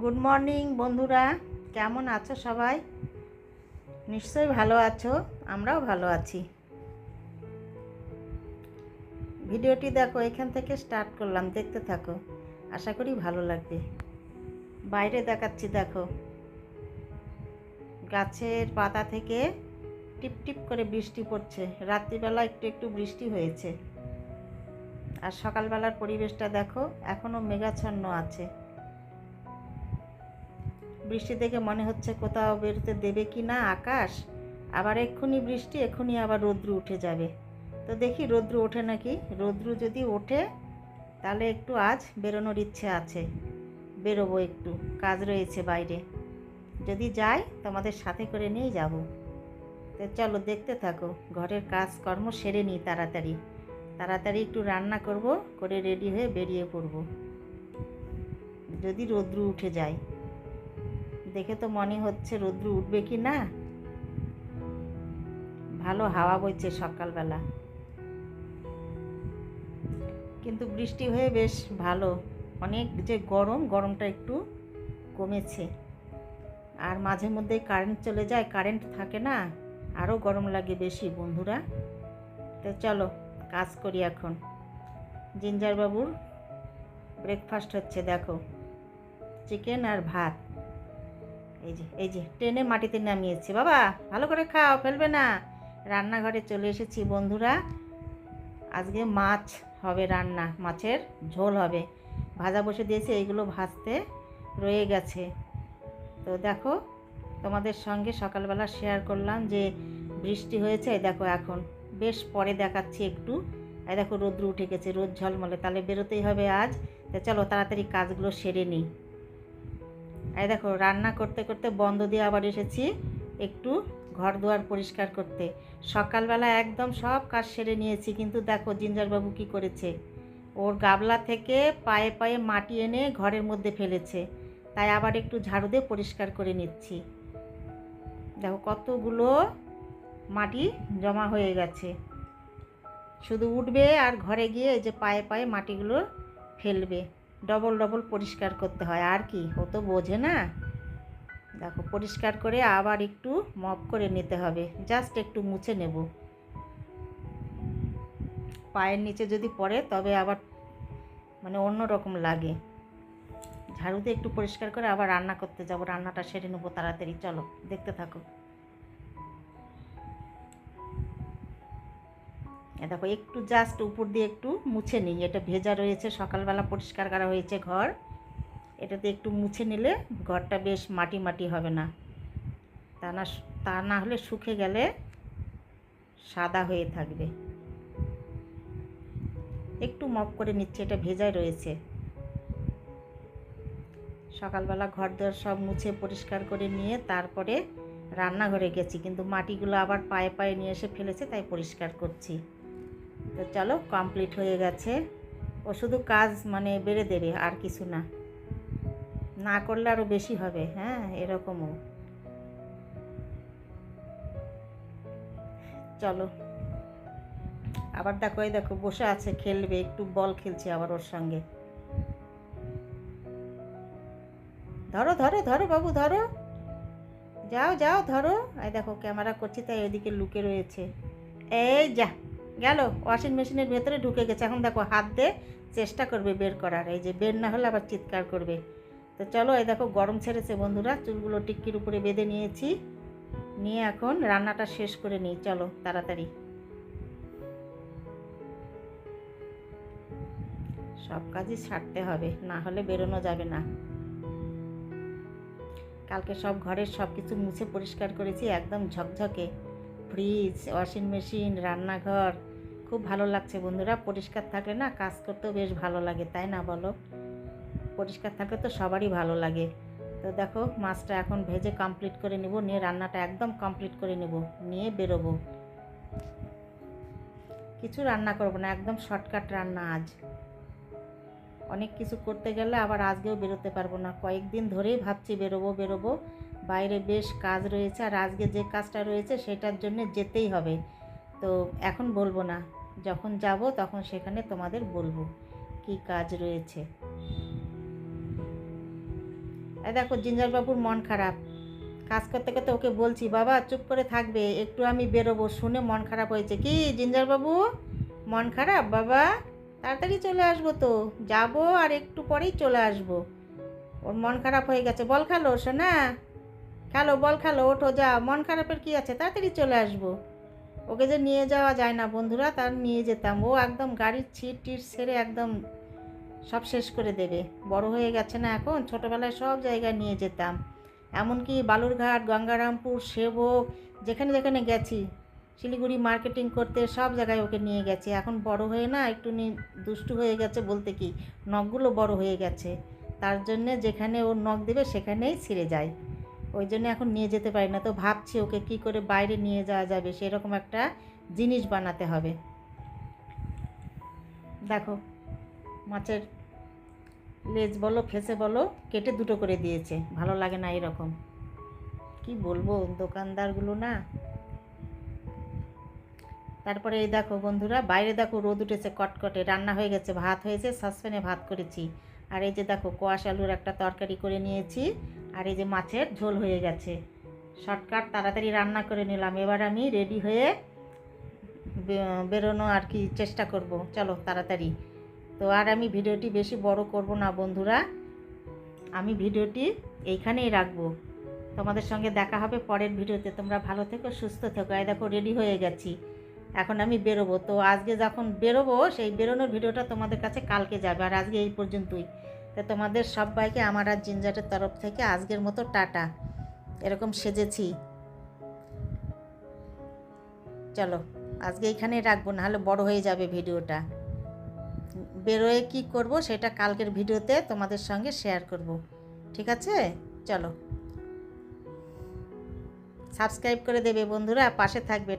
Good morning বন্ধুরা। কেমন আছো সবাই? নিশ্চয়ই ভালো আছো, আমরাও ভালো আছি। ভিডিওটি দেখো, এখান থেকে স্টার্ট করলাম, দেখতে থাকো। আশা করি ভালো লাগবে। বাইরে দেখাচ্ছি, দেখো। গাছের পাতা থেকে টিপ টিপ করে বৃষ্টি পড়ছে। রাত্রিবেলা একটু একটু বৃষ্টি হয়েছে। আর সকালবেলার পরিবেশটা দেখো এখনও মেঘাচ্ছন্ন আছে। বৃষ্টি দেখে মনে হচ্ছে কোথাও বেরোতে দেবে কি না আকাশ। আবার এক্ষুনি বৃষ্টি, এক্ষুনি আবার রৌদ্র উঠে যাবে। তো দেখি রৌদ্র ওঠে নাকি? রৌদ্র যদি ওঠে, তাহলে একটু আজ বেরোনোর ইচ্ছে আছে। বেরোবো একটু, কাজ রয়েছে বাইরে। যদি যাই, তোমাদের সাথে করে নিয়েই যাব। তো চলো দেখতে থাকো, ঘরের কাজকর্ম সেরে নিই তাড়াতাড়ি। তাড়াতাড়ি একটু রান্না করব, করে রেডি হয়ে বেরিয়ে পড়ব। যদি রৌদ্র উঠে যায়। দেখে তো মনে হচ্ছে রৌদ্র উঠবে কি না? ভালো হাওয়া বইছে সকালবেলা। কিন্তু বৃষ্টি হয়ে বেশ ভালো। অনেক যে গরম, গরমটা একটু কমেছে। আর মাঝে মধ্যে কারেন্ট চলে যায় কারেন্ট থাকে না। আরও গরম লাগে বেশি বন্ধুরা। তো চলো। কাজ করি এখন। জিঞ্জার বাবুর ব্রেকফাস্ট হচ্ছে, দেখো। চিকেন আর ভাত। এই যে এই যে, ট্রেনে মাটিতে নামিয়েছি। বাবা, ভালো করে খাও, ফেলবে না। রান্নাঘরে চলে এসেছি, বন্ধুরা। আজকে মাছ হবে রান্না, মাছের ঝোল হবে। ভাজা বসে দিয়েছি, এইগুলো ভাজতে রয়ে গেছে। তো দেখো, তোমাদের সঙ্গে সকালবেলা শেয়ার করলাম যে বৃষ্টি হয়েছে, দেখো এখন। বেশ পরে দেখাচ্ছি একটু। এই দেখো রোদ্র উঠে গেছে, রোদ ঝলমলে। তাহলে বেরোতেই হবে আজ। তা চলো তাড়াতাড়ি কাজগুলো সেরে নিই। এই দেখো রান্না করতে করতে বন্ধ দিয়ে আবার এসেছি একটু ঘর দুয়ার পরিষ্কার করতে। সকালবেলা একদম সব কাজ সেরে নিয়েছি, কিন্তু দেখো জিঞ্জারবাবু কি করেছে? ওর গাবলা থেকে পায়ে পায়ে মাটি এনে ঘরের মধ্যে ফেলেছে। তাই আবার একটু ঝাড়ু দিয়ে পরিষ্কার করে নিচ্ছি। দেখো কতগুলো মাটি জমা হয়ে গেছে। শুধু উঠবে আর ঘরে গিয়ে যে পায়ে পায়ে মাটিগুলো ফেলবে। ডবল ডবল পরিষ্কার করতে হয়। আর কি? ও তো বোঝে না। দেখো, পরিষ্কার করে আবার একটু মপ করে নিতে হবে। জাস্ট একটু মুছে নেব। পায়ের নিচে যদি পড়ে, তবে আবার মানে অন্য রকম লাগে। ঝাড়ুতে একটু পরিষ্কার করে আবার রান্না করতে যাব। রান্নাটা সেরে নেব তাড়াতাড়ি। চলো, দেখতে থাকো। দেখো, একটু জাস্ট উপর দিয়ে একটু মুছে নিই। এটা ভেজা রয়েছে, সকালবেলা পরিষ্কার করা হয়েছে ঘর। এটাতে একটু মুছে নিলে ঘরটা বেশ মাটি মাটি হবে না। তা না তা না হলে শুকে গেলে সাদা হয়ে থাকবে। একটু মপ করে নিচ্ছে, এটা ভেজাই রয়েছে। সকালবেলা ঘর দর সব মুছে পরিষ্কার করে নিয়ে তারপরে রান্নাঘরে গেছি, কিন্তু মাটিগুলো আবার পায়ে পায়ে নিয়ে এসে ফেলেছে, তাই পরিষ্কার করছি। তো চলো কমপ্লিট হয়ে গেছে। ও শুধু কাজ মানে বেড়ে দেবে, আর কিছু না। না করলে আরও বেশি হবে হ্যাঁ এরকমও। চলো। আবার দেখো, এই দেখো, বসে আছে, খেলবে, একটু বল খেলছে আবার ওর সঙ্গে। ধরো ধরো ধরো বাবু, ধরো। যাও যাও, ধরো। এই দেখো, ক্যামেরা করছি, তাই ওইদিকে লুকে রয়েছে। এই যা। গেল ওয়াশিং মেশিনের ভেতরে ঢুকে গেছে। এখন দেখো, হাত দিয়ে চেষ্টা করবে বের করার। এই যে বের না হলে আবার চিৎকার করবে। তো চলো, এই দেখো, গরম ছেড়েছে বন্ধুরা। চুলগুলো টিক্কির উপরে বেঁধে নিয়েছি। নিয়ে এখন রান্নাটা শেষ করে নিই। চলো, তাড়াতাড়ি। সব কাজই ছাড়তে হবে, না হলে বেরোনো যাবে না। কালকে সব ঘরের সব কিছু মুছে পরিষ্কার করেছি, একদম ঝকঝকে। ফ্রিজ ওয়াশিং মেশিন রান্নাঘর খুব ভালো লাগছে বন্ধুরা। পরিষ্কার থাকলে না কাজ করতেও বেশ ভালো লাগে, তাই না বলো? পরিষ্কার থাকলে তো সবারই ভালো লাগে। তো দেখো, মাছটা এখন ভেজে কমপ্লিট করে নেব, নিয়ে রান্নাটা একদম কমপ্লিট করে নেব, নিয়ে বেরোবো। কিছু রান্না করব না, একদম শর্টকাট রান্না আজ। অনেক কিছু করতে গেলে আবার আজকেও বেরোতে পারব না। কয়েকদিন ধরেই ভাবছি বেরোবো বেরোবো। বাইরে বেশ কাজ রয়েছে, আর আজকে যে কাজটা রয়েছে সেটার জন্য যেতেই হবে। তো এখন বলব না। যখন যাব তখন সেখানে তোমাদের বলব কি কাজ রয়েছে। দেখো, জিঞ্জারবাবুর মন খারাপ। কাজ করতে করতে ওকে বলছি, বাবা, চুপ করে থাকবে, একটু আমি বেরোবো। শুনে মন খারাপ হয়েছে। কি, জিঞ্জারবাবু? মন খারাপ? বাবা, তাড়াতাড়ি চলে আসব তো। যাব আর একটু পরেই চলে আসব। ওর মন খারাপ হয়ে গেছে। বল খেলো শোনা খেলো, বল খেলো, ওঠো যা মন খারাপের কি আছে? তাড়াতাড়ি চলে আসব। ওকে যে নিয়ে যাওয়া যায় না বন্ধুরা, তার নিয়ে যেতাম। ও একদম গাড়ির ছিট টিট সেরে একদম সব শেষ করে দেবে। বড় হয়ে গেছে না এখন? ছোটোবেলায় সব জায়গায় নিয়ে যেতাম। এমনকি বালুরঘাট, গঙ্গারামপুর, সেবক, যেখানে যেখানে গেছি, শিলিগুড়ি মার্কেটিং করতে সব জায়গায় ওকে নিয়ে গেছে। এখন বড় হয়ে না একটু দুষ্টু হয়ে গেছে বলতে কি, নখগুলো বড় হয়ে গেছে। তার জন্যে যেখানে ওর নখ দেবে সেখানেই ছিঁড়ে যায়। ওই জন্য এখন নিয়ে যেতে পারি না। তো ভাবছি ওকে কি করে বাইরে নিয়ে যাওয়া যাবে সেরকম একটা জিনিস বানাতে হবে। দেখো, মাছের লেজ বলো, ফেসে বলো, কেটে দুটো করে দিয়েছে। ভালো লাগে না এরকম। কি বলব, দোকানদারগুলো না। তারপরে এই দেখো বন্ধুরা, বাইরে দেখো রোদ উঠেছে কটকটে, রান্না হয়ে গেছে, ভাত হয়েছে, সসপ্যানে ভাত করেছি। আর এই যে দেখো, কোয়াশ আলুর একটা তরকারি করে নিয়েছি। আর এই যে মাছের ঝোল হয়ে গেছে। শর্টকাট তাড়াতাড়ি রান্না করে নিলাম। এবার আমি রেডি হয়ে বেরোনো আর কি চেষ্টা করব। চলো তাড়াতাড়ি। তো আর আমি ভিডিওটি বেশি বড় করব না বন্ধুরা। আমি ভিডিওটি এইখানেই রাখব। তোমাদের সঙ্গে দেখা হবে পরের ভিডিওতে। তোমরা ভালো থেকো, সুস্থ থেকো। এই দেখো রেডি হয়ে গেছি। এখন আমি বেরোবো। তো আজকে যখন বেরোবো, সেই বেরোনোর ভিডিওটা তোমাদের কাছে কালকে যাবে। আর আজকে এই পর্যন্তই। তো তোমাদের সবাইকে, আমার আর জিঞ্জারের তরফ থেকে আজকের মতো টাটা। এরকম সেজেছি। চলো, আজকে এইখানেই রাখব, নাহলে বড় হয়ে যাবে ভিডিওটা। বেরোয় কি করব সেটা কালকের ভিডিওতে তোমাদের সঙ্গে শেয়ার করব। ঠিক আছে? চলো। সাবস্ক্রাইব করে দেবে বন্ধুরা, পাশে থাকবে।